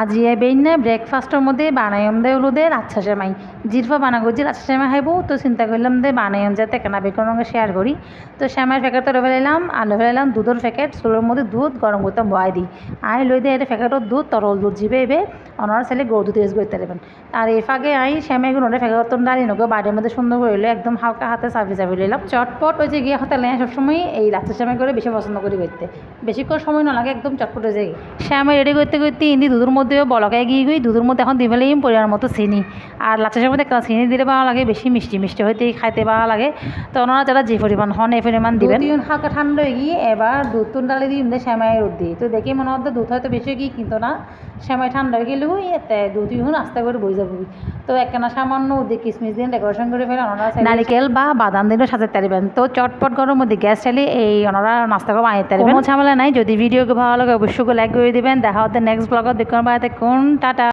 আজিয়ে বেইনে ব্রেকফাস্টের মধ্যে বানাইম দে হলো দে রাচ্ছা সেমাই জিরফা বানা করছি রাচ্ছা সেমাই খাইবো, তো চিন্তা করলাম দে বানাইম যাতে কেনা বেকর রঙে শেয়ার করি তো সেমাইয়ের প্যাকেট তো ফেলাইলাম আলু ফেলাইলাম দুধের প্যাকেট চুলোর মধ্যে দুধ গরম করতে বয়াই দিই আই লই দিয়ে এটা প্যাকেটত দুধ তরল দুধ জিবে এবে অনার ছেলে গরু দুধ ইউজ করতে পারবেন আর এই ফাঁকে আই সেমাইগুলো প্যাকেট ডালি নগো বাড়ির মধ্যে সুন্দর করে লই একদম হালকা হাতে চাপি চাপি লইলাম চটপট ওই যে গিয়ে হাতে লেয়া সবসময় এই লাচ্ছা সেমাই করে বেশি পছন্দ করি করতে বেশিক্ষণ সময় না লাগে একদম চটপট হয়ে যায় শ্যামাই রেডি করতে করতে ইন্দি দুধের মধ্যে বলকায় গিয়ে গই দুধের মধ্যে এখন দিবে লাগি পরিমাণ মতো চিনি। আর লাচ্ছা মধ্যে চিনি দিলে ভালো লাগে? বেশি মিষ্টি মিষ্টি হইতে খাইতে ভালো লাগে। তো ওনারা যারা যে পরিমাণ হন এই পরিমাণ দিবেন। হালকা ঠান্ডা হয়ে গিয়ে এবার দুধ তুন ডালে দিই এমনি শ্যামাই রোদ দিই তো দেখি মনে হচ্ছে দুধ হয়তো বেশি গিয়ে কিন্তু না শ্যামাই ঠান্ডা হয়ে গেলেও এতে দুধ ইহুন আস্তে করে বই যাব। তো একখানা সামান্য দিয়ে কিসমিস দিন ডেকোরেশন করে ফেলে ওনারা নারিকেল বা বাদাম দিনও সাথে তারিবেন তো চটপট গরম মধ্যে গ্যাস চালিয়ে এই ওনারা নাস্তা করে বানিয়ে তারিবেন কোনো ঝামেলা নাই। যদি ভিডিওকে ভালো লাগে অবশ্যই লাইক করে দিবেন। দেখা হতে নেক্সট ব্লগত দেখুন বাড়াতে কোন টাটা।